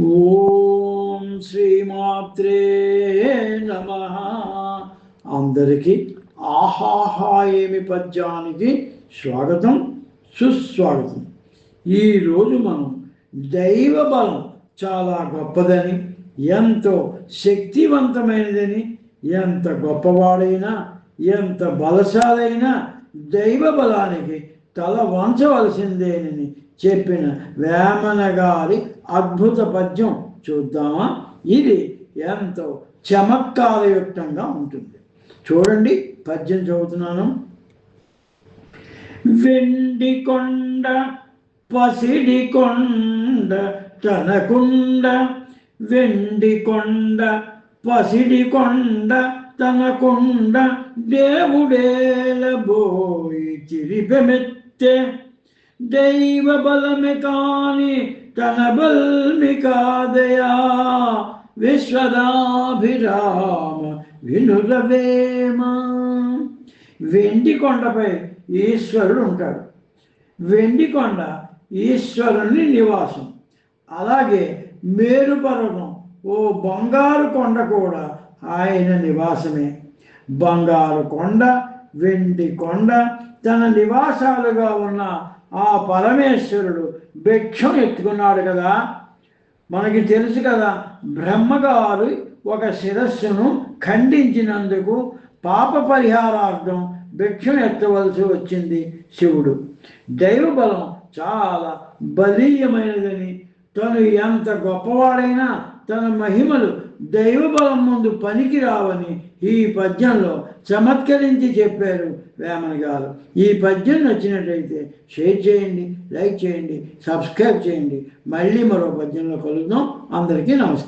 ఓం శ్రీమాత్రే నమ. అందరికీ ఆహాహా ఏమి పద్యానికి స్వాగతం సుస్వాగతం. ఈరోజు మనం దైవ బలం చాలా గొప్పదని ఎంతో శక్తివంతమైనదని ఎంత గొప్పవాడైనా ఎంత బలశాలైనా దైవ బలానికి తల వంచవలసిందేనని చెప్పిన వేమన గారి అద్భుత పద్యం చూద్దామా? ఇది ఎంతో చమత్కారయుక్తంగా ఉంటుంది. చూడండి పద్యం చదువుతున్నాను. వెండి కొండ పసిడి కొండ తనకుండ. వెండి కొండ పసిడి కొండ తనకుండ. దేవుడేలబోయి తిరిపెమెత్తే దైవ బలమే కాని తన బల్మి కాదయా. విశ్వదాభిరామ వినురవేమ వెండి కొండపై ఈశ్వరుడు ఉంటాడు. వెండి కొండ ఈశ్వరుని నివాసం. అలాగే మేరు పర్వతం ఓ బంగారు కొండ కూడా ఆయన నివాసమే. బంగారు కొండ వెండి కొండ తన నివాసాలుగా ఉన్న ఆ పరమేశ్వరుడు భిక్షం ఎత్తుకున్నాడు కదా. మనకి తెలుసు కదా బ్రహ్మగారు ఒక శిరస్సును ఖండించినందుకు పాప పరిహారార్థం భిక్షం ఎత్తవలసి వచ్చింది శివుడు. దైవబలం చాలా బలీయమైనదని తను ఎంత గొప్పవాడైనా తన మహిమలు దైవ బలం ముందు పనికి రావని ఈ పద్యంలో చమత్కరించి చెప్పారు వేమన గారు. ఈ పద్యం నచ్చినట్లయితే షేర్ చేయండి లైక్ చేయండి సబ్స్క్రైబ్ చేయండి. మళ్ళీ మరో పద్యంలో కలుద్దాం. అందరికీ నమస్కారం.